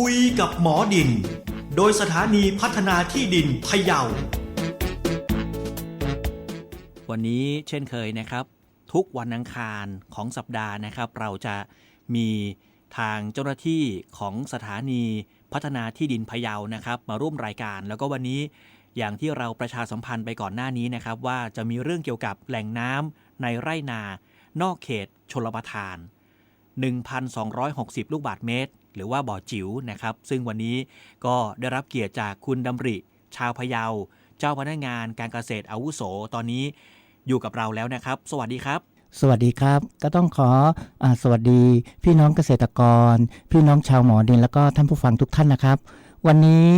คุยกับหมอดิน โดยสถานีพัฒนาที่ดินพะเยา วันนี้เช่นเคยนะครับ ทุกวันอังคารของสัปดาห์นะครับ เราจะมีทางเจ้าหน้าที่ของสถานีพัฒนาที่ดินพะเยานะครับ มาร่วมรายการ แล้วก็วันนี้อย่างที่เราประชาสัมพันธ์ไปก่อนหน้านี้นะครับ ว่าจะมีเรื่องเกี่ยวกับแหล่งน้ำในไร่นา นอกเขตชลประทาน 1,260 ลูกบาศก์เมตร หรือว่าบ่อจิ๋วนะครับ ซึ่งวันนี้ก็ได้รับเกียรติจากคุณดำริ ชาวพะเยา เจ้าพนักงานการเกษตรอาวุโสตอนนี้อยู่กับเราแล้วนะครับ สวัสดีครับ สวัสดีครับ ก็ต้องขออสวัสดี พี่น้องเกษตรกร พี่น้องชาวหมอดินแล้วก็ท่านผู้ฟังทุกท่านนะครับ วันนี้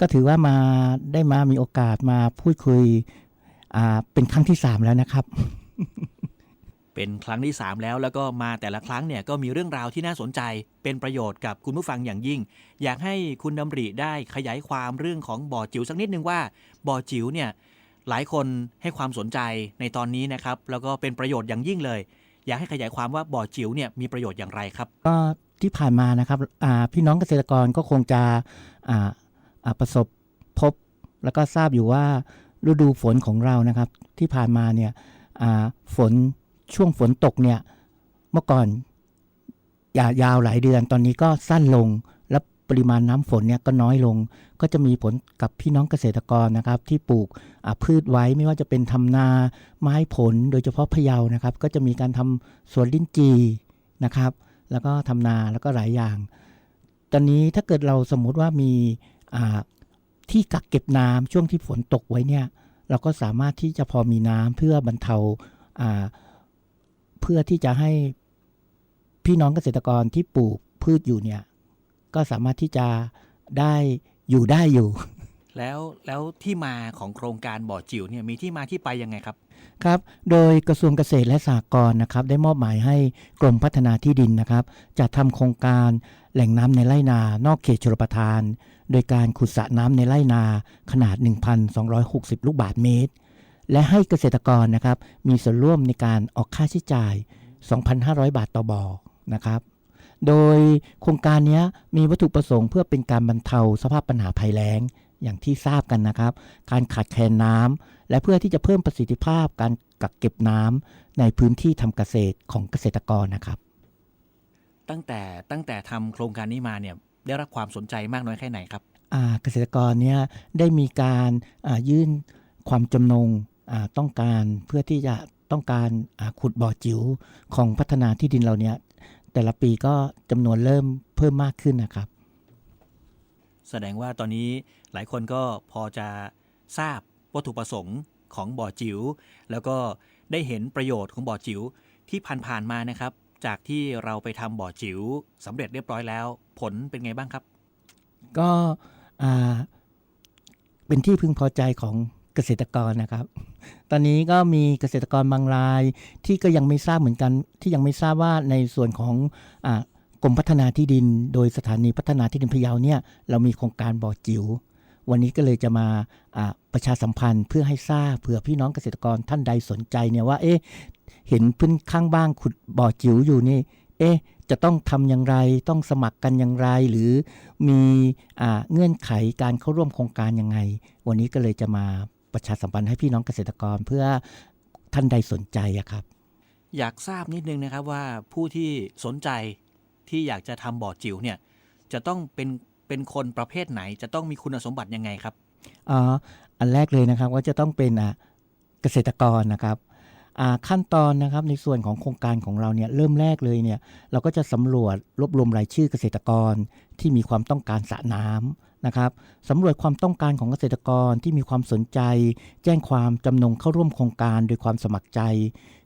ก็ถือว่ามาได้มามีโอกาสมาพูดคุยเป็นครั้งที่ 3 แล้วนะครับ เป็นครั้งที่ 3 แล้ว แล้วก็มาแต่ละครั้งเนี่ยก็มีเรื่องราวที่น่าสนใจ เป็นประโยชน์กับคุณผู้ฟังอย่างยิ่ง อยากให้คุณดำริได้ขยายความเรื่องของบ่อจิ๋วสักนิดนึงว่าบ่อจิ๋วเนี่ยหลายคนให้ความสนใจในตอนนี้นะครับ แล้วก็เป็นประโยชน์อย่างยิ่งเลย อยากให้ขยายความว่าบ่อจิ๋วเนี่ยมีประโยชน์อย่างไรครับ ก็ที่ผ่านมานะครับพี่น้องเกษตรกรก็คงจะประสบพบ แล้วก็ทราบอยู่ว่าฤดูฝนของเรานะครับ ที่ผ่านมาเนี่ยฝน ช่วงฝนตกเนี่ยเมื่อก่อนยายาวหลายเดือนตอนนี้ก็สั้นลง และปริมาณน้ำฝนเนี่ยก็น้อยลง ก็จะมีผลกับพี่น้องเกษตรกรนะครับ ที่ปลูกพืชไว้ไม่ว่าจะเป็นทำนาไม้ผลโดยเฉพาะพะเยานะครับ ก็จะมีการทำสวนลิ้นจีนะครับ แล้วก็ทำนาแล้วก็หลายอย่าง ตอนนี้ถ้าเกิดเราสมมุติว่ามีที่กักเก็บน้ำช่วงที่ฝนตกไว้เนี่ย เราก็สามารถที่จะพอมีน้ำเพื่อบรรเทาา เพื่อที่จะให้พี่น้องเกษตรกรที่ปลูกพืชอยู่เนี่ย ก็สามารถที่จะได้อยู่ได้อยู่ แล้วแล้วที่มาของโครงการบ่อจิ๋วเนี่ยมีที่มาที่ไปยังไงครับครับ โดยกระทรวงเกษตรและสหกรณ์นะครับ ได้มอบหมายให้กรมพัฒนาที่ดินนะครับจะทำโครงการแหล่งน้ำในไร่นา นอกเขตชลประทาน โดยการขุดสระน้ำในไร่นาขนาด 1,260 ลูกบาศก์เมตร และให้เกษตรกรนะครับ มีส่วนร่วมในการออกค่าใช้จ่าย 2,500 บาทต่อบ่อนะครับ โดยโครงการเนี้ยมีวัตถุประสงค์เพื่อเป็นการบรรเทาสภาพปัญหาภัยแล้งอย่างที่ทราบกันนะครับ การขาดแคลนน้ำและเพื่อที่จะเพิ่มประสิทธิภาพการกักเก็บน้ำในพื้นที่ทำเกษตรของเกษตรกรนะครับ ตั้งแต่ตั้งแต่ทำโครงการนี้มาเนี่ยได้รับความสนใจมากน้อยแค่ไหนครับอ่าเกษตรกรเนี่ยได้มีการอ่ายื่นความจำนงอ่า ต้องการเพื่อที่จะต้องการอ่าขุดบ่อจิ๋วของพัฒนาที่ดินเราเนี่ยแต่ละปีก็จำนวนเริ่มเพิ่มมากขึ้นนะครับ แสดงว่าตอนนี้หลายคนก็พอจะทราบวัตถุประสงค์ของบ่อจิ๋วแล้วก็ได้เห็นประโยชน์ของบ่อจิ๋วที่ผ่านๆมานะครับ จากที่เราไปทำบ่อจิ๋วสำเร็จเรียบร้อยแล้ว ผลเป็นไงบ้างครับ ก็อ่าเป็นที่พึงพอใจของเกษตรกรนะครับ ตอนนี้ก็มีเกษตรกรบางรายที่ก็ยังไม่ทราบเหมือนกัน ที่ยังไม่ทราบว่าในส่วนของอกรมพัฒนาที่ดิน โดยสถานีพัฒนาที่ดินพะเยาเนี่ยเรามีโครงการบ่อจิ๋ววันนี้ก็เลยจะมาอ่าประชาสัมพันธ์เพื่อให้ทราบเผื่อพี่น้องเกษตรกรท่านใดสนใจเนี่ยว่า เอ๊ะเห็นพื้นข้างบ้านขุดบ่อจิ๋วอยู่นี่ เอ๊ะจะต้องทำอย่างไรต้องสมัครกันอย่างไร หรือมีอเงื่อนไขการเข้าร่วมโครงการยังไง วันนี้ก็เลยจะมา ประชาสัมพันธ์ให้พี่น้องเกษตรกรเพื่อท่านใดสนใจอะครับ อยากทราบนิดนึงนะครับว่าผู้ที่สนใจที่อยากจะทำบ่อจิ๋วเนี่ยจะต้องเป็นเป็นคนประเภทไหน จะต้องมีคุณสมบัติยังไงครับอ๋ออันแรกเลยนะครับก็จะต้องเป็นอะเกษตรกรนะครับอ่าขั้นตอนนะครับในส่วนของโครงการของเราเนี่ยเริ่มแรกเลยเนี่ยเราก็จะสำรวจรวบรวมรายชื่อเกษตรกรที่มีความต้องการสระน้ำ นะครับสำรวจความต้องการของเกษตรกรที่มีความสนใจ แจ้งความจำนงเข้าร่วมโครงการโดยความสมัครใจ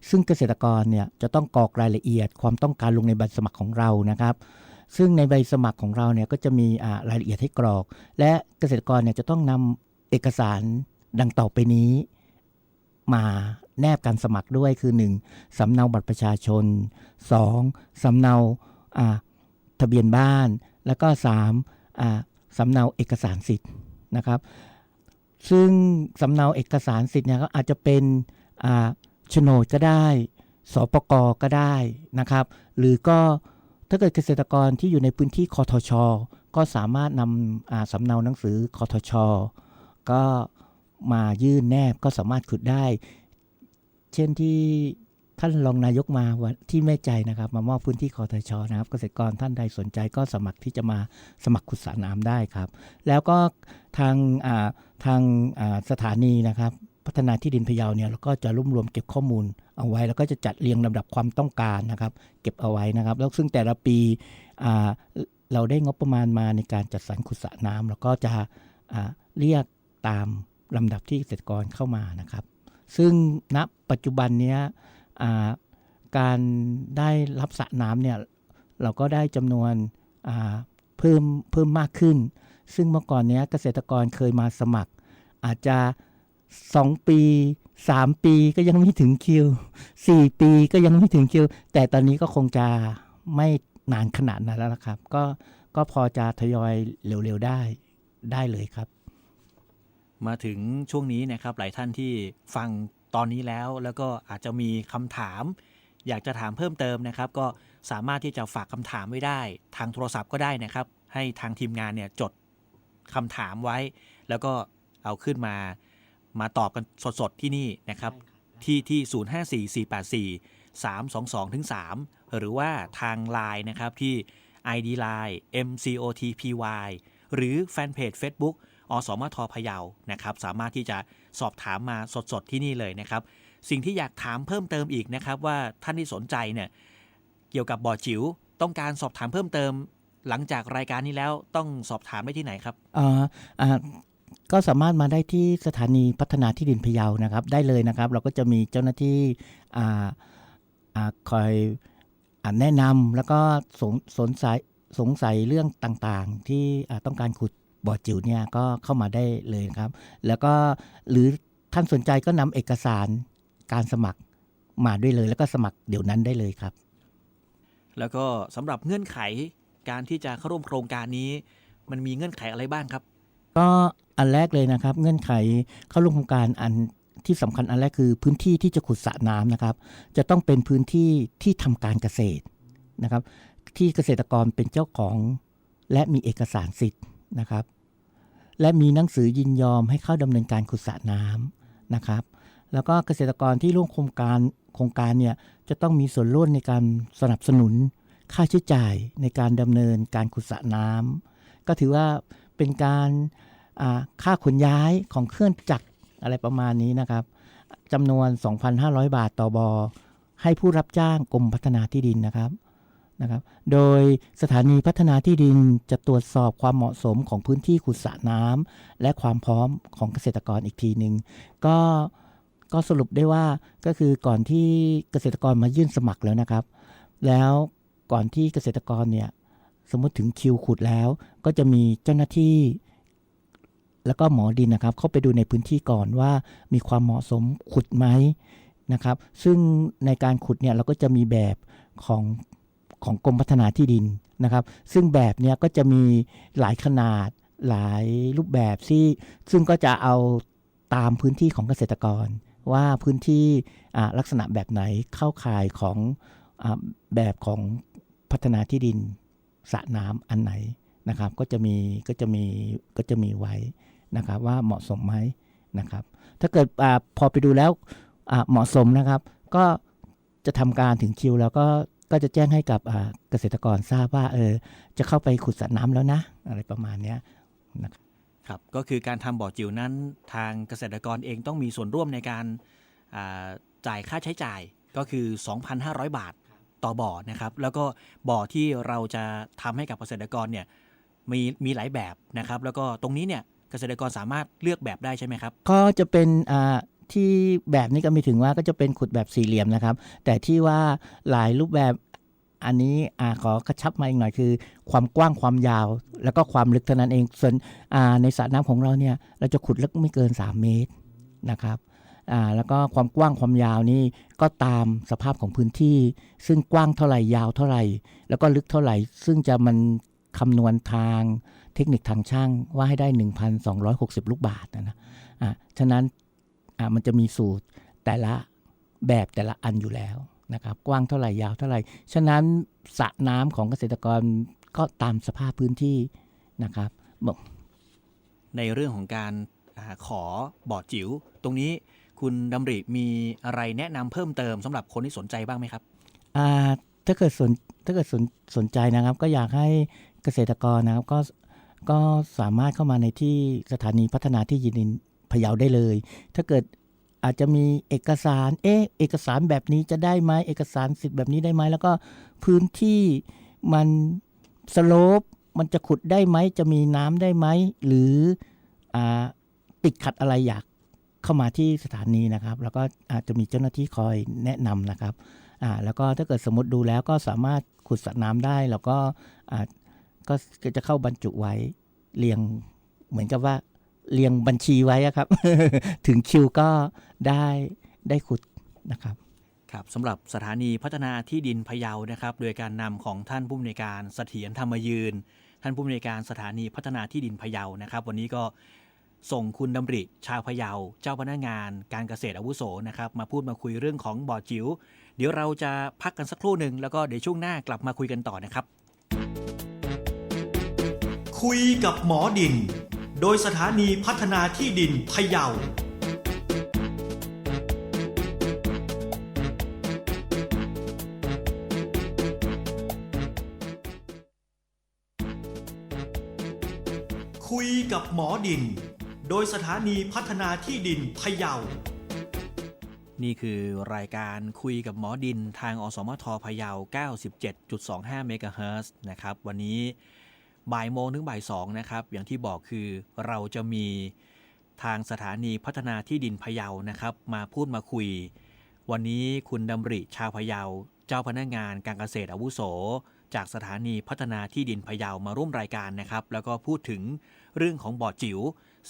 ซึ่งเกษตรกรเนี่ยจะต้องกรอกรายละเอียด ความต้องการลงในใบสมัครของเรานะครับซึ่งในใบสมัครของเราเนี่ยก็จะมีรายละเอียดให้กรอก และเกษตรกรเนี่ยจะต้องนำเอกสารดังต่อไปนี้ มาแนบการสมัครด้วยคือ 1. สำเนาบัตรประชาชน 2. สำเนาอ่าทะเบียนบ้าน แล้วก็ 3 อ่า สำเนาเอกสารสิทธิ์นะครับ ซึ่งสำเนาเอกสารสิทธิ์เนี่ยก็อาจจะเป็นอ่าโฉนดก็ได้สปกก็ได้นะครับ หรือก็ถ้าเกิดเกษตรกรที่อยู่ในพื้นที่คอทช ก็สามารถนำสำเนาหนังสือคอทช ก็มายื่นแนบก็สามารถขุดได้ เช่นที่ ท่านรองนายกมาวันที่แม่ใจนะครับ มามอบพื้นที่คอทชนะครับ เกษตรกรท่านใดสนใจก็สมัครที่จะมาสมัครขุดสระน้ำได้ครับ แล้วก็ทางทางสถานีนะครับ พัฒนาที่ดินพะเยาเนี่ยเราก็จะรวบรวมเก็บข้อมูลเอาไว้ แล้วก็จะจัดเรียงลำดับความต้องการนะครับ เก็บเอาไว้นะครับ แล้วซึ่งแต่ละปีเราได้งบประมาณมาในการจัดสรรขุดสระน้ำแล้วก็จะเรียกตามลำดับที่เกษตรกรเข้ามานะครับ ซึ่งณปัจจุบันเนี้ย การได้รับสระน้ำเนี่ยเราก็ได้จำนวนเพิ่มเพิ่มมากขึ้น ซึ่งเมื่อก่อนเนี้ยเกษตรกรเคยมาสมัคร อาจจะ 2 ปี 3 ปีก็ยังไม่ถึงคิว 4 ปีก็ยังไม่ถึงคิว แต่ตอนนี้ก็คงจะไม่นานขนาดนั้นแล้วครับ ก็ก็พอจะทยอยเร็วๆได้ได้เลยครับ มาถึงช่วงนี้นะครับหลายท่านที่ฟัง ตอนนี้แล้ว แล้วก็อาจจะมีคำถาม อยากจะถามเพิ่มเติมนะครับ ก็สามารถที่จะฝากคำถามไว้ได้ ทางโทรศัพท์ก็ได้นะครับ ให้ทางทีมงานเนี่ยจดคำถามไว้ แล้วก็เอาขึ้นมา มาตอบกันสดๆที่นี่นะครับ ที่ที่ 054484 322ถึง3หรือว่าทาง Line นะครับที่ ID Line MCOTPY หรือแฟนเพจ Facebook อสมทพยาวนะครับสามารถที่จะสอบถามมาสดๆที่นี่เลยนะครับ สิ่งที่อยากถามเพิ่มเติมอีกนะครับ ว่าท่านที่สนใจเนี่ยเกี่ยวกับบ่อจิ๋วต้องการสอบถามเพิ่มเติม หลังจากรายการนี้แล้วต้องสอบถามได้ที่ไหนครับอ่าอ่าก็สามารถมาได้ที่สถานีพัฒนาที่ดินพะเยานะครับ ได้เลยนะครับ เราก็จะมีเจ้าหน้าที่อ่าอ่าคอยอแนะนำแล้วก็สงสนสัย สงสัยเรื่องต่างๆ ที่อ่าต้องการขุดบ่อจิ๋วเนี่ยก็เข้ามาได้เลยครับ แล้วก็หรือท่านสนใจก็นำเอกสารการสมัครมาด้วยเลย แล้วก็สมัครเดี๋ยวนั้นได้เลยครับ แล้วก็สำหรับเงื่อนไขการที่จะเข้าร่วมโครงการนี้ มันมีเงื่อนไขอะไรบ้างครับ ก็อันแรกเลยนะครับ เงื่อนไขเข้าร่วมโครงการอันที่สำคัญอันแรกคือพื้นที่ที่จะขุดสระน้ำนะครับ จะต้องเป็นพื้นที่ที่ทำการเกษตรนะครับ ที่เกษตรกรเป็นเจ้าของและมีเอกสารสิทธิ์นะครับ และมีหนังสือยินยอมให้เข้าดำเนินการขุดสระน้ำนะครับ แล้วก็เกษตรกรที่ร่วมโครงการโครงการเนี่ยจะต้องมีส่วนร่วมในการสนับสนุนค่าใช้จ่ายในการดำเนินการขุดสระน้ำก็ถือว่าเป็นการค่าขนย้ายของเครื่องจักรอะไรประมาณนี้นะครับจำนวน 2,500 บาทต่อบอให้ผู้รับจ้างกรมพัฒนาที่ดินนะครับ นะครับ โดยสถานีพัฒนาที่ดินจะตรวจสอบความเหมาะสมของพื้นที่ขุดสระน้ำและความพร้อมของเกษตรกรอีกทีหนึ่งก็ก็สรุปได้ว่าก็คือก่อนที่เกษตรกรมายื่นสมัครแล้วนะครับ แล้วก่อนที่เกษตรกรเนี่ยสมมติถึงคิวขุดแล้ว ก็จะมีเจ้าหน้าที่ แล้วก็หมอดินนะครับ เข้าไปดูในพื้นที่ก่อนว่ามีความเหมาะสมขุดไหมนะครับ ซึ่งในการขุดเนี่ยเราก็จะมีแบบของ ของกรมพัฒนาที่ดินนะครับ ซึ่งแบบเนี้ยก็จะมีหลายขนาดหลายรูปแบบที่ซึ่งก็จะเอาตามพื้นที่ของเกษตรกร ว่าพื้นที่ลักษณะแบบไหนเข้าข่ายของอแบบของพัฒนาที่ดินสระน้ำอันไหนนะครับ ก็จะมีก็จะมีก็จะมีไว้นะครับ ว่าเหมาะสมไหมนะครับ ถ้าเกิดอพอไปดูแล้วเหมาะสมนะครับ ก็จะทำการถึงคิวแล้วก็ ก็จะแจ้งให้กับอ่าเกษตรกรทราบว่าเออจะเข้าไปขุดสระน้ำแล้วนะ อะไรประมาณเนี้ยนะครับครับก็คือการทำบ่อจิ๋วนั้น ทางเกษตรกรเองต้องมีส่วนร่วมในการอ่าจ่ายค่าใช้จ่ายก็คือ 2,500 บาทต่อบ่อนะครับ แล้วก็บ่อที่เราจะทำให้กับเกษตรกรเนี่ยมีมีหลายแบบนะครับ แล้วก็ตรงนี้เนี่ยเกษตรกรสามารถเลือกแบบได้ใช่ไหมครับ ก็จะเป็นอ่า ที่แบบนี้ก็มีถึงว่าก็จะเป็นขุดแบบสี่เหลี่ยมนะครับ แต่ที่ว่าหลายรูปแบบอันนี้อขอกระชับมาอีกหน่อยคือ ความกว้างความยาว แล้วก็ความลึกเท่านั้นเองส่วนในสระน้ำของเราเนี่ยเราจะขุดลึกไม่เกิน 3 เมตรนะครับแล้วก็ความกว้างความยาวนี่ก็ตามสภาพของพื้นที่ ซึ่งกว้างเท่าไหร่ยาวเท่าไหร่ แล้วก็ลึกเท่าไหร่ ซึ่งจะมันคำนวณทางเทคนิคทางช่างว่าให้ได้ 1,260 ลูกบาทนะนะะฉะนั้น มันจะมีสูตรแต่ละแบบแต่ละอันอยู่แล้วนะครับกว้างเท่าไหร่ยาวเท่าไหร่ฉะนั้นสระน้ำของเกษตรกรก็ตามสภาพพื้นที่นะครับบอกในเรื่องของการอาขอบอร์ดจิ๋วตรงนี้คุณดำริมีอะไรแนะนำเพิ่มเติมสำหรับคนที่สนใจบ้างไหมครับอ่าถ้าเกิดสนถ้าเกิดสนสนใจนะครับ ก็อยากให้เกษตรกรนะครับก็ก็สามารถเข้ามาในที่สถานีพัฒนาที่ดิน พะเยาได้เลย ถ้าเกิดอาจจะมีเอกสาร เอ๊ะ เอกสารแบบนี้จะได้ไหมเอกสารสิทธิ์แบบนี้ได้ไหม แล้วก็พื้นที่มันสโลป มันจะขุดได้ไหม จะมีน้ำได้ไหม หรืออ่าติดขัดอะไรอยากเข้ามาที่สถานีนะครับ แล้วก็อาจจะมีเจ้าหน้าที่คอยแนะนำนะครับอ่าแล้วก็ถ้าเกิดสมมติดูแล้วก็สามารถขุดสระน้ำได้ แล้วก็อ่าก็ก็จะเข้าบรรจุไว้เรียงเหมือนกับว่า เรียงบัญชีไว้อะครับ ถึงคิวก็ได้ได้ขุดนะครับครับสำหรับสถานีพัฒนาที่ดินพะเยานะครับ โดยการนำของท่านผู้อำนวยการเสถียรธรรมยืน ท่านผู้อำนวยการสถานีพัฒนาที่ดินพะเยานะครับ วันนี้ก็ส่งคุณดำริชาวพะเยา เจ้าพนักงาน การเกษตรอาวุโสนะครับ มาพูดมาคุยเรื่องของบ่อจิ๋วเดี๋ยวเราจะพักกันสักครู่หนึ่งแล้วก็เดี๋ยวช่วงหน้ากลับมาคุยกันต่อนะครับ คุยกับหมอดิน โดยสถานีพัฒนาที่ดินพะเยาคุยกับหมอดิน โดยสถานีพัฒนาที่ดินพะเยา นี่คือรายการคุยกับหมอดินทางอสมทพะเยา 97.25 เมกะเฮิรตซ์นะครับ วันนี้ บ่ายโมงถึงบ่ายสองนะครับ อย่างที่บอกคือเราจะมีทางสถานีพัฒนาที่ดินพะเยานะครับ มาพูดมาคุย วันนี้คุณดำริชาวพะเยา เจ้าพนักงานการเกษตรอาวุโส จากสถานีพัฒนาที่ดินพะเยามาร่วมรายการนะครับ แล้วก็พูดถึงเรื่องของบ่อจิ๋ว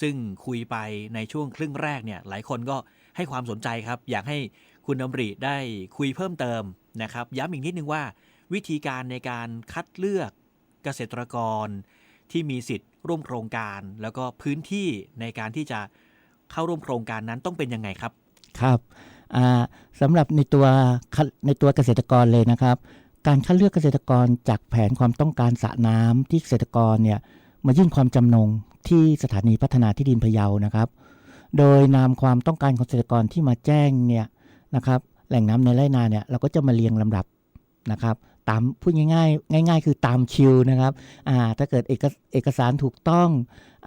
ซึ่งคุยไปในช่วงครึ่งแรกเนี่ย หลายคนก็ให้ความสนใจครับ อยากให้คุณดำริได้คุยเพิ่มเติมนะครับ ย้ำอีกนิดนึงว่า วิธีการในการคัดเลือก เกษตรกรที่มีสิทธิ์ร่วมโครงการ แล้วก็พื้นที่ในการที่จะเข้าร่วมโครงการนั้นต้องเป็นยังไงครับครับอ่าสำหรับในตัวในตัวเกษตรกรเลยนะครับ การคัดเลือกเกษตรกรจากแผนความต้องการสระน้ำที่เกษตรกรเนี่ยมายื่นความจำนงที่สถานีพัฒนาที่ดินพะเยานะครับ โดยนำความต้องการของเกษตรกรที่มาแจ้งเนี่ยนะครับแหล่งน้ำในไร่นาเนี่ยเราก็จะมาเรียงลำดับนะครับ ตามพูดง่ายๆ ง่าย ๆ คือตามคิวนะครับอ่าถ้าเกิดเอกสเอกสารถูกต้อง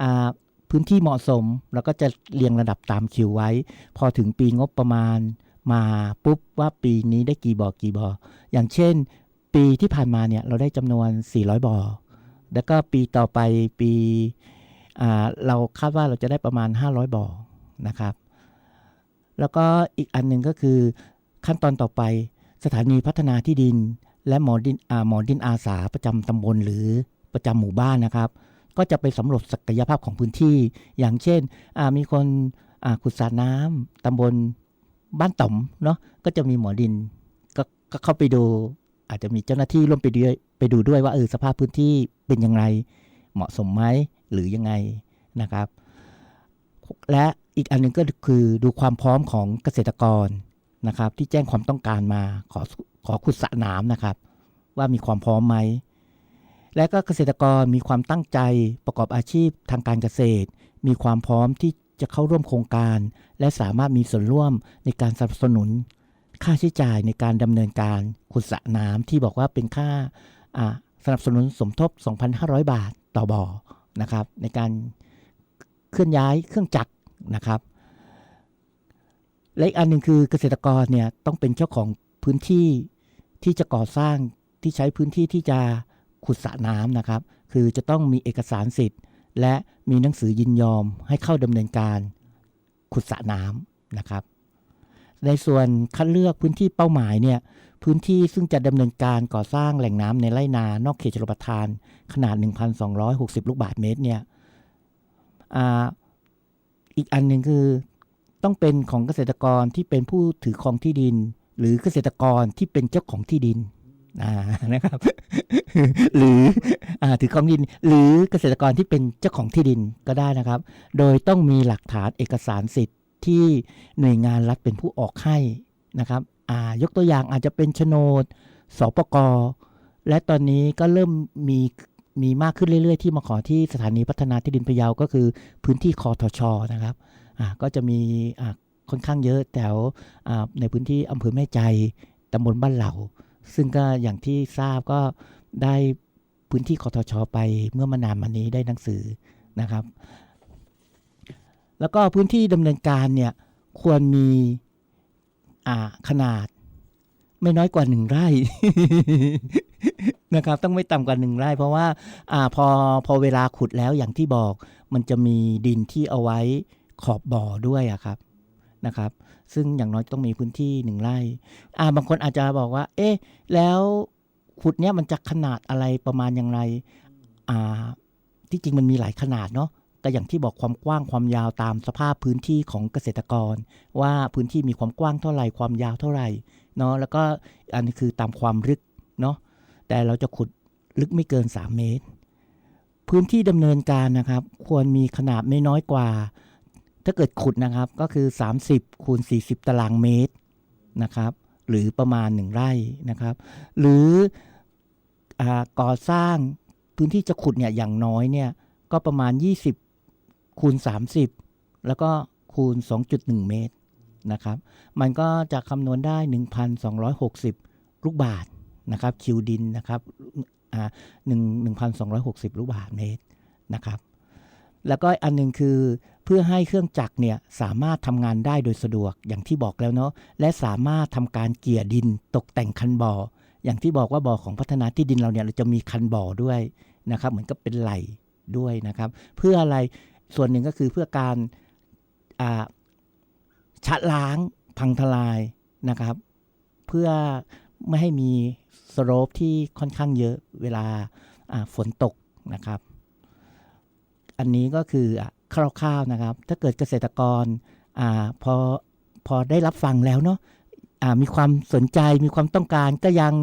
อ่าพื้นที่เหมาะสมเราก็จะเรียงระดับตามคิวไว้ พอถึงปีงบประมาณมาปุ๊บว่าปีนี้ได้กี่บ่อกี่บ่ออย่างเช่น ปีที่ผ่านมาเนี่ยเราได้จำนวน 400บ่อแล้วก็ปีต่อไปปีอ่าเราคาดว่าเราจะได้ประมาณ 500บ่อนะครับ แล้วก็อีกอันหนึ่งก็คือขั้นตอนต่อไปสถานีพัฒนาที่ดิน และหมอดินอาหมอดินอาสาประจำตำบลหรือประจำหมู่บ้านนะครับ ก็จะไปสำรวจศักยภาพของพื้นที่ อย่างเช่นมีคนขุดสระน้ำตำบลบ้านต่อมเนาะก็จะมีหมอดินกก็เข้าไปดู อาจจะมีเจ้าหน้าที่ร่วมไปด้วยไปดูด้วยว่าเออสภาพพื้นที่เป็นยังไงเหมาะสมไหมหรือยังไงนะครับ และอีกอันหนึงก็คือดูความพร้อมของเกษตรกรนะครับ ที่แจ้งความต้องการมาขอ ขอขุดสระน้ำนะครับ ว่ามีความพร้อมไหม และก็เกษตรกรมีความตั้งใจประกอบอาชีพทางการเกษตร มีความพร้อมที่จะเข้าร่วมโครงการ และสามารถมีส่วนร่วมในการสนับสนุน ค่าใช้จ่ายในการดำเนินการขุดสระน้ำที่บอกว่าเป็นค่าสนับสนุนสมทบ 2,500 บาทต่อบ่อนะครับ ในการเคลื่อนย้ายเครื่องจักรนะครับและอีกอันหนึ่งคือเกษตรกรเนี่ยต้องเป็นเจ้าของพื้นที่ ที่จะก่อสร้างที่ใช้พื้นที่ที่จะขุดสระน้ำนะครับ คือจะต้องมีเอกสารสิทธิ์ และมีหนังสือยินยอมให้เข้าดำเนินการขุดสระน้ำนะครับ ในส่วนคัดเลือกพื้นที่เป้าหมายเนี่ยพื้นที่ซึ่งจะดำเนินการก่อสร้างแหล่งน้ำในไร่นานอกเขตชลประทาน ขนาด 1,260 ลูกบาศก์เมตรเนี่ยออีกอันหนึ่งคือต้องเป็นของเกษตรกรที่เป็นผู้ถือครองที่ดิน หรือเกษตรกรที่เป็นเจ้าของที่ดินนะครับ หรืออถือครองดิน หรือเกษตรกรที่เป็นเจ้าของที่ดินก็ได้นะครับ โดยต้องมีหลักฐานเอกสารสิทธิ์ที่หน่วยงานรัฐเป็นผู้ออกให้นะครับยกตัวอย่างอาจจะเป็นโฉนดสปกและตอนนี้ก็เริ่มมีมีมากขึ้นเรื่อยๆ ที่มาขอที่สถานีพัฒนาที่ดินพะเยาก็คือพื้นที่คอทชนะครับก็จะมี ค่อนข้างเยอะแถวอ่ในพื้นที่อำเภอแม่ใจตำบลบ้านเหล่า ซึ่งก็อย่างที่ทราบก็ได้พื้นที่คอทชอไปเมื่อมานานมานี้ได้หนังสือนะครับ แล้วก็พื้นที่ดำเนินการเนี่ยควรมีขนาดไม่น้อยกว่าหนึ่งไร่นะครับต้องไม่ต่ำกว่าหนึ่งไร่เพราะว่าอาพอพอเวลาขุดแล้วอย่างที่บอก มันจะมีดินที่เอาไว้ขอบบ่อด้วยอะครับ นะครับ ซึ่งอย่างน้อยต้องมีพื้นที่หนึ่งไร่อ่าบางคนอาจจะบอกว่า เอ๊ะ แล้วขุดเนี้ยมันจะขนาดอะไรประมาณอย่างไรอ่าที่จริงมันมีหลายขนาดเนาะก็อย่างที่บอกความกว้างความยาวตามสภาพพื้นที่ของเกษตรกร ว่าพื้นที่มีความกว้างเท่าไหร่ความยาวเท่าไหร่เนาะแล้วก็อันนี้คือตามความลึกเนาะแต่เราจะขุดลึกไม่เกิน 3 เมตร พื้นที่ดำเนินการนะครับ ควรมีขนาดไม่น้อยกว่า ถ้าเกิดขุดนะครับก็คือ 30คูณ40 ตารางเมตรนะครับ หรือประมาณ 1 ไร่นะครับ หรืออก่อสร้างพื้นที่จะขุดเนี่ยอย่างน้อยเนี่ยก็ประมาณ 20คูณ30 แล้วก็คูณ 2.1 เมตรนะครับ มันก็จะคำนวณได้ 1,260 ลูกบาทนะครับคิวดินนะครับหนึ่งหนึ่งพันสองร้อยหกสิบลูกบาทเมตรนะครับ แล้วก็อันหนึงคือ เพื่อให้เครื่องจักรเนี่ยสามารถทำงานได้โดยสะดวกอย่างที่บอกแล้วเนาะและสามารถทำการเกี่ยดินตกแต่งคันบ่อ อย่างที่บอกว่าบ่อของพัฒนาที่ดินเราเนี่ยเราจะมีคันบ่อด้วยนะครับ เหมือนกับเป็นไหลด้วยนะครับ เพื่ออะไรส่วนหนึ่งก็คือเพื่อการชะล้างพังทลายนะครับ เพื่อไม่ให้มีสโลปที่ค่อนข้างเยอะเวลาอ่าฝนตกนะครับ อันนี้ก็คืออะ คร่าวๆนะครับ ถ้าเกิดเกษตรกรอพอพอได้รับฟังแล้วเนาะอ่ามีความสนใจมีความต้องการก็ยัง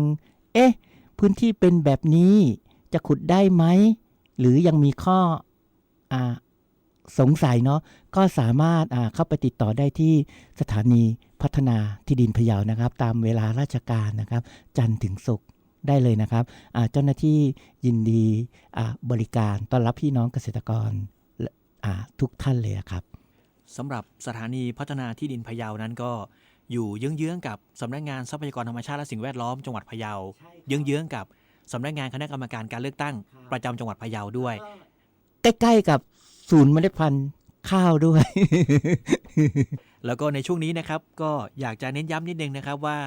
เอ๊ะ พื้นที่เป็นแบบนี้จะขุดได้ไหม หรือยังมีข้ออสงสัยเนาะก็สามารถเข้าไปติดต่อได้ที่สถานีพัฒนาที่ดินพะเยานะครับ ตามเวลาราชการนะครับ จันทร์ถึงศุกร์ได้เลยนะครับเจ้าหน้าที่ยินดีบริการต้อนรับพี่น้องเกษตรกร ทุกท่านเลยอะครับสำหรับสถานีพัฒนาที่ดินพะเยานั้นก็อยู่เยื้องๆกับสำนักงานทรัพยากรธรรมชาติและสิ่งแวดล้อมจังหวัดพะเยาเยื้องๆกับสำนักงานคณะกรรมการการเลือกตั้ง ประจำจังหวัดพะเยาด้วย ใกล้ๆกับศูนย์เมล็ดพันธุ์ข้าวด้วย แล้วก็ในช่วงนี้นะครับ ก็อยากจะเน้นย้ำนิดนึงนะครับว่า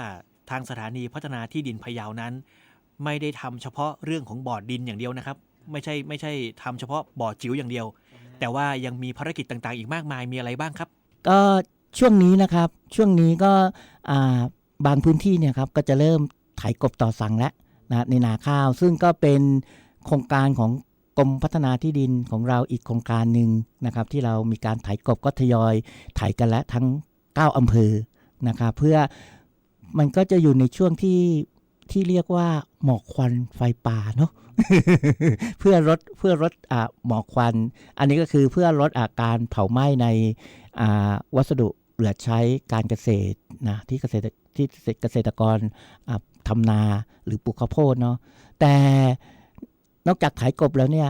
ทางสถานีพัฒนาที่ดินพะเยานั้น ไม่ได้ทำเฉพาะเรื่องของบ่อดินอย่างเดียวนะครับ ไม่ใช่ไม่ใช่ทำเฉพาะบ่อจิ๋วอย่างเดียว แต่ว่ายังมีภารกิจต่างๆ อีกมากมายมีอะไรบ้างครับ ก็ช่วงนี้นะครับช่วงนี้ก็บางพื้นที่เนี่ยครับก็จะเริ่มไถกบต่อสั่งแล้วนะในนาข้าว ซึ่งก็เป็นโครงการของกรมพัฒนาที่ดินของเราอีกโครงการหนึ่งนะครับ ที่เรามีการไถกบก็ทยอยไถกันแล้วทั้ง 9อำเภอนะครับเพื่อมันก็จะอยู่ในช่วงที่ที่เรียกว่าหมอกควันไฟป่าเนาะ เพื่อลดเพื่อลดอหมอกควัน อันนี้ก็คือเพื่อลดอาการเผาไหม้ในวัสดุเหลือใช้การเกษตรนะที่เกษตรที่เกษตรกรอ่าทำนาหรือปลูกข้าวโพดเนาะแต่นอกจากขายกบแล้วเนี่ย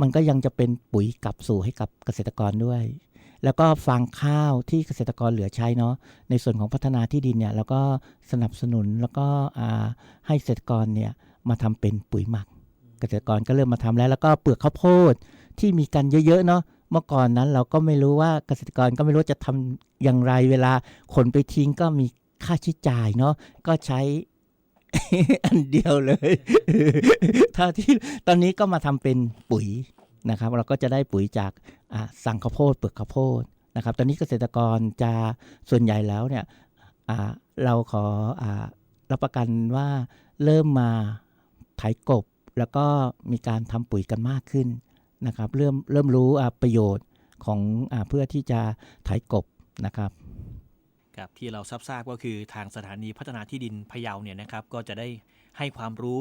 มันก็ยังจะเป็นปุ๋ยกลับสู่ให้กับเกษตรกรด้วย แล้วก็ฟางข้าวที่เกษตรกรเหลือใช้เนาะในส่วนของพัฒนาที่ดินเนี่ยแล้วก็สนับสนุนแล้วก็ให้เกษตรกรเนี่ยมาทำเป็นปุ๋ยหมัก เกษตรกรก็เริ่มมาทำแล้ว แล้วก็เปลือกข้าวโพดที่มีกันเยอะๆเนาะเมื่อก่อนนั้นเราก็ไม่รู้ว่าเกษตรกรก็ไม่รู้จะทำอย่างไรเวลาขนไปทิ้งก็มีค่าใช้จ่ายเนาะก็ใช้อันเดียวเลยถ้าที่ตอนนี้ก็มาทำเป็นปุ๋ยนะครับ เราก็จะได้ปุ๋ยจากสั่งข้าวโพดเปลือกข้าวโพดนะครับ ตอนนี้เกษตรกรจะส่วนใหญ่แล้วเนี่ยเราขออรับประกันว่าเริ่มมาไถกบ แล้วก็มีการทำปุ๋ยกันมากขึ้นนะครับ เริ่มเริ่มรู้อ่าประโยชน์ของอาเพื่อที่จะไถกบนะครับครับที่เราทราบทราบก็คือทางสถานีพัฒนาที่ดินพะเยาเนี่ยนะครับ ก็จะได้ให้ความรู้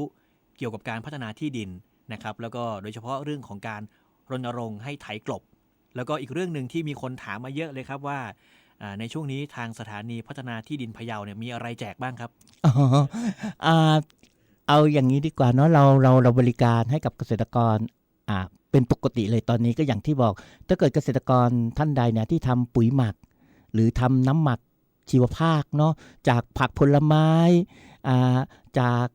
เกี่ยวกับการพัฒนาที่ดินนะครับ แล้วก็โดยเฉพาะเรื่องของการรณรงค์ให้ไถกลบ แล้วก็อีกเรื่องหนึ่งที่มีคนถามมาเยอะเลยครับว่าอ่าในช่วงนี้ทางสถานีพัฒนาที่ดินพะเยาเนี่ยมีอะไรแจกบ้างครับอ๋ออ่า เอาอย่างนี้ดีกว่าเนาะเราเราเราบริการให้กับเกษตรกรอ่าเป็นปกติเลยตอนนี้ก็อย่างที่บอก ถ้าเกิดเกษตรกรท่านใดเนี่ยที่ทำปุ๋ยหมัก หรือทำน้ำหมักชีวภาคเนาะจากผักผลไม้อ่าจาก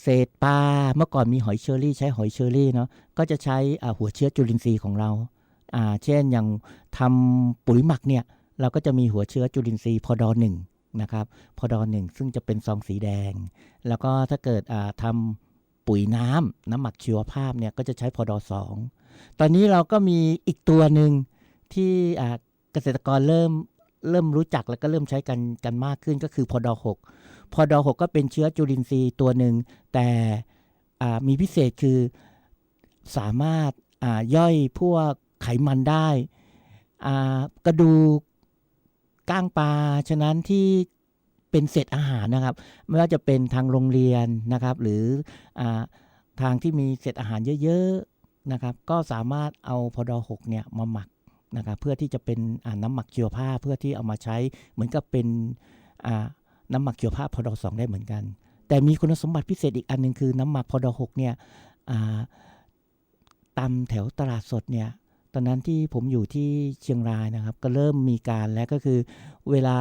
เศษปลาเมื่อก่อนมีหอยเชอรี่ ใช้หอยเชอรี่เนาะก็จะใช้อ่าหัวเชื้อจุลินทรีย์ของเราอ่าเช่นอย่างทำปุ๋ยหมักเนี่ยเราก็จะมีหัวเชื้อจุลินทรีย์พอดอหนึ่ง นะครับพอดอหนึ่งซึ่งจะเป็นซองสีแดง แล้วก็ถ้าเกิดอ่าทำปุ๋ยน้ำน้ำหมักชีวภาพเนี่ยก็จะใช้พอดอสองตอนนี้เราก็มีอีกตัวหนึ่งที่เกษตรกรเริ่มเริ่มรู้จักแล้วก็เริ่มใช้กันกันมากขึ้นก็คือพอดอหกพอดอหกก็เป็นเชื้อจุลินทรีย์ตัวหนึ่ง แต่มีพิเศษคือสามารถย่อยพวกไขมันได้กระดูก ก้างปลาฉะนั้นที่เป็นเศษอาหารนะครับ ไม่ว่าจะเป็นทางโรงเรียนนะครับ หรืออทางที่มีเศษอาหารเยอะๆนะครับ ก็สามารถเอาพอดอหกเนี่ยมาหมักนะครับ เพื่อที่จะเป็นน้ำหมักเชียวภาเพื่อที่เอามาใช้เหมือนกับเป็นน้ำหมักเชียวภาพอดอสองได้เหมือนกัน แต่มีคุณสมบัติพิเศษอีกอันหนึ่งคือน้ำหมักพอดอหกเนี่ยตามแถวตลาดสดเนี่ย ตอนนั้นที่ผมอยู่ที่เชียงรายนะครับ ก็เริ่มมีการแล้วก็คือ เวลา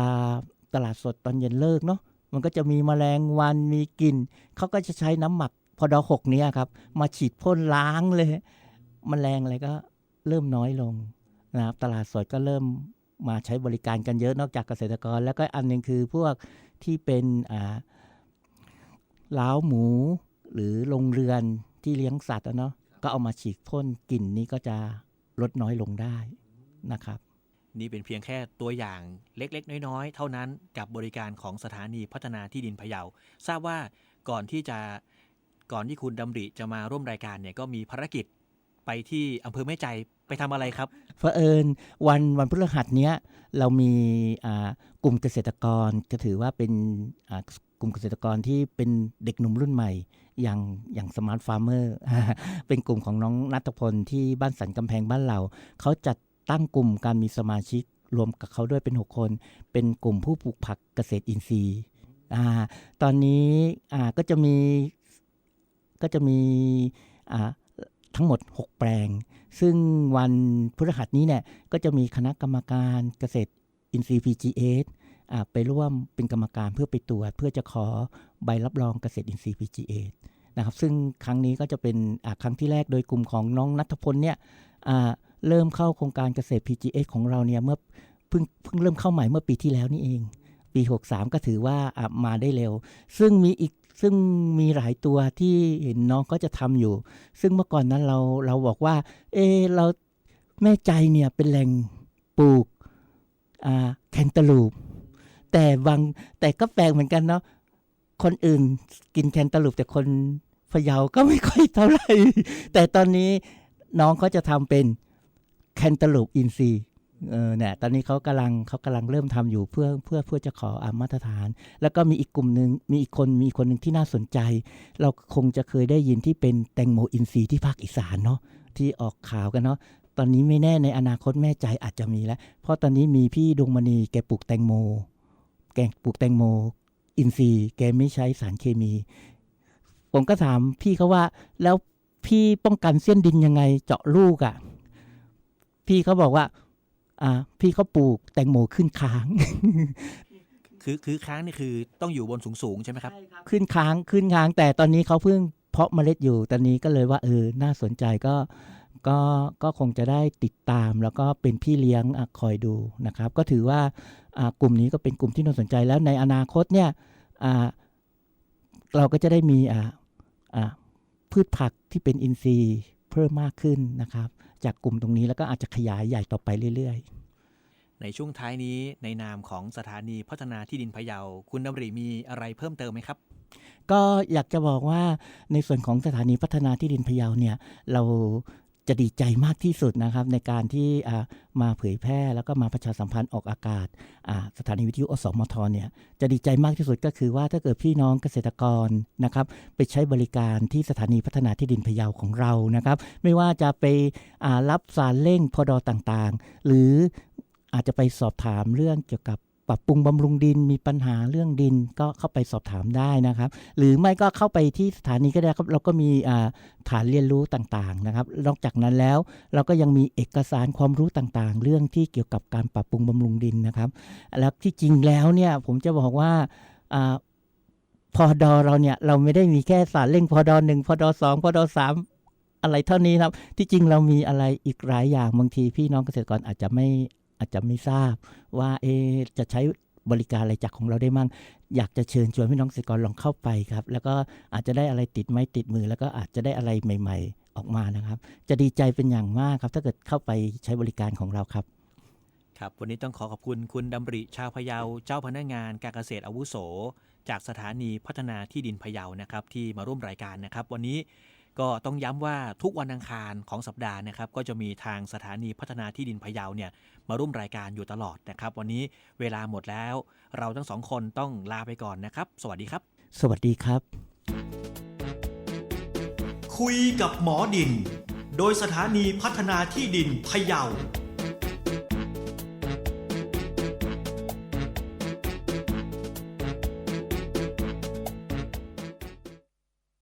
ตลาดสดตอนเย็นเลิกเนาะมันก็จะมีแมลงวันมีกลิ่นเขาก็จะใช้น้ำหมักพอดอหกเนี้ยครับ มาฉีดพ่นล้างเลยมแมลงอะไรก็เริ่มน้อยลงนะครับตลาดสดก็เริ่มมาใช้บริการกันเยอะนอกจากเกษตรกร แล้วก็อันหนึงคือพวกที่เป็นอ่าล้าวหมูหรือโรงเรือนที่เลี้ยงสัตว์เนาะก็เอามาฉีดพ่นกลิ่นนี้ก็จะ ลดน้อยลงได้นะครับ นี่เป็นเพียงแค่ตัวอย่างเล็กๆ น้อยๆ เท่านั้นกับบริการของสถานีพัฒนาที่ดินพะเยา ทราบว่าก่อนที่จะก่อนที่คุณดำริจะมาร่วมรายการเนี่ยก็มีภารกิจ ไปที่อำเภอแม่ใจไปทำอะไรครับเผอิญวันวันพฤหัสเนี้ยเรามีกลุ่มเกษตรกรก็ถือว่าเป็นกลุ่มเกษตรกรที่เป็นเด็กหนุ่มรุ่นใหม่ อย่างอย่างสมาร์ทฟาร์มเมอร์เป็นกลุ่มของน้องนัทพลที่บ้านสันกำแพงบ้านเราเขาจัดตั้งกลุ่มการมีสมาชิกรวมกับเขาด้วยเป็น 6 คน เป็นกลุ่มผู้ปลูกผักเกษตรอินทรีย์ตอนนี้ก็จะมีก็จะมี ทั้งหมด 6 แปลง ซึ่งวันพฤหัสนี้เนี่ยก็จะมีคณะกรรมการเกษตรอินทรีย์ PGS ไปร่วมเป็นกรรมการเพื่อไปตรวจ เพื่อจะขอใบรับรองเกษตรอินทรีย์ PGS นะครับซึ่งครั้งนี้ก็จะเป็นครั้งที่แรกโดยกลุ่มของน้องนัทพลเนี่ยเริ่มเข้าโครงการเกษตร PGS ของเราเนี่ยเมื่อเพิ่งเพิ่งเริ่มเข้าใหม่เมื่อปีที่แล้วนี่เอง ปี 63 ก็ถือว่ามาได้เร็ว ซึ่งมีอีก ซึ่งมีหลายตัวที่เห็นน้องก็จะทำอยู่ ซึ่งเมื่อก่อนนั้นเราเราบอกว่า เออเราแม่ใจเนี่ยเป็นแหล่งปลูกอ่าแคนตาลูป แต่บางแต่ก็แปลกเหมือนกันเนาะคนอื่นกินแคนตาลูปแต่คนพะเยาก็ไม่ค่อยเท่าไหร่แต่ตอนนี้น้องเขาจะทำเป็นแคนตาลูปอินซีย์ เออเนี่ยตอนนี้เขากำลังเขากำลังเริ่มทำอยู่เพื่อเพื่อเพื่อจะขออามาตรฐาน แล้วก็มีอีกกลุ่มหนึ่งมีอีกคนมีคนหนึ่งที่น่าสนใจ เราคงจะเคยได้ยินที่เป็นแตงโมอินทรีย์ที่ภาคอีสานเนาะที่ออกข่าวกันเนาะตอนนี้ไม่แน่ในอนาคตแม่ใจอาจจะมีแล้ว เพราะตอนนี้มีพี่ดวงมณีแกปลูกแตงโม แกปลูกแตงโม อินทรีย์ แกไม่ใช้สารเคมี ผมก็ถามพี่เขาว่า แล้วพี่ป้องกันเส้นดินยังไงเจาะลูกอะ่ะ พี่เขาบอกว่า พี่เขาปลูกแตงโมขึ้นค้าง คือคือค้างนี่คือต้องอยู่บนสูงๆใช่ไหมครับ ขึ้นค้างขึ้นค้างแต่ตอนนี้เขาเพิ่งเพาะเมล็ดอยู่ตอนนี้ก็เลยว่าเออน่าสนใจก็ก็ก็คงจะได้ติดตามแล้วก็เป็นพี่เลี้ยงอะคอยดูนะครับ ก็ถือว่าอ่ากลุ่มนี้ก็เป็นกลุ่มที่น่าสนใจแล้วในอนาคตเนี่ยอ่าเราก็จะได้มีอ่าอ่าพืชผักที่เป็นอินทรีย์เพิ่มมากขึ้นนะครับ จากกลุ่มตรงนี้แล้วก็อาจจะขยายใหญ่ต่อไปเรื่อย ๆ ในช่วงท้ายนี้ในนามของสถานีพัฒนาที่ดินพะเยา คุณดำริมีอะไรเพิ่มเติมไหมครับ ก็อยากจะบอกว่าในส่วนของสถานีพัฒนาที่ดินพะเยาเนี่ยเรา จะดีใจมากที่สุดนะครับในการที่มาเผยแพร่แล้วก็มาประชาสัมพันธ์ออกอากาศสถานีวิทยุอสมทเนี่ยจะดีใจมากที่สุดก็คือว่าถ้าเกิดพี่น้องเกษตรกรนะครับไปใช้บริการที่สถานีพัฒนาที่ดินพะเยาของเรานะครับ ไม่ว่าจะไปรับสารเร่งพอดอต่างๆ หรืออาจจะไปสอบถามเรื่องเกี่ยวกับ ปรับปรุงบำรุงดินมีปัญหาเรื่องดินก็เข้าไปสอบถามได้นะครับ หรือไม่ก็เข้าไปที่สถานีก็ได้ครับ เราก็มีฐานเรียนรู้ต่างๆนะครับ นอกจากนั้นแล้วเราก็ยังมีเอกสารความรู้ต่างๆ เรื่องที่เกี่ยวกับการปรับปรุงบำรุงดินนะครับ แล้วที่จริงแล้วเนี่ยผมจะบอกว่าอ่าพอดอเราเนี่ยเราไม่ได้มีแค่สารเร่งพอดอหนึ่งพอดอสองพอดอสามอะไรเท่านี้ครับ ที่จริงเรามีอะไรอีกหลายอย่างบางทีพี่น้องเกษตรกรอาจจะไม่ อาจจะไม่ทราบว่าเอจะใช้บริการอะไรจากของเราได้มั่ง อยากจะเชิญชวนพี่น้องเกษตรกรลองเข้าไปครับ แล้วก็อาจจะได้อะไรติดไม้ติดมือ แล้วก็อาจจะได้อะไรใหม่ ๆ ออกมานะครับ จะดีใจเป็นอย่างมากครับ ถ้าเกิดเข้าไปใช้บริการของเราครับ ครับวันนี้ต้องขอขอบคุณคุณดำริชาวพะเยาเจ้าพนักงานการเกษตรอาวุโส จากสถานีพัฒนาที่ดินพะเยานะครับ ที่มาร่วมรายการนะครับ วันนี้ ก็ต้องย้ำว่าทุกวันอังคารของสัปดาห์นะครับก็จะมีทางสถานีพัฒนาที่ดินพะเยาเนี่ยมาร่วมรายการอยู่ตลอดนะครับ วันนี้เวลาหมดแล้ว เราทั้งสองคนต้องลาไปก่อนนะครับ สวัสดีครับ สวัสดีครับ คุยกับหมอดิน โดยสถานีพัฒนาที่ดินพะเยา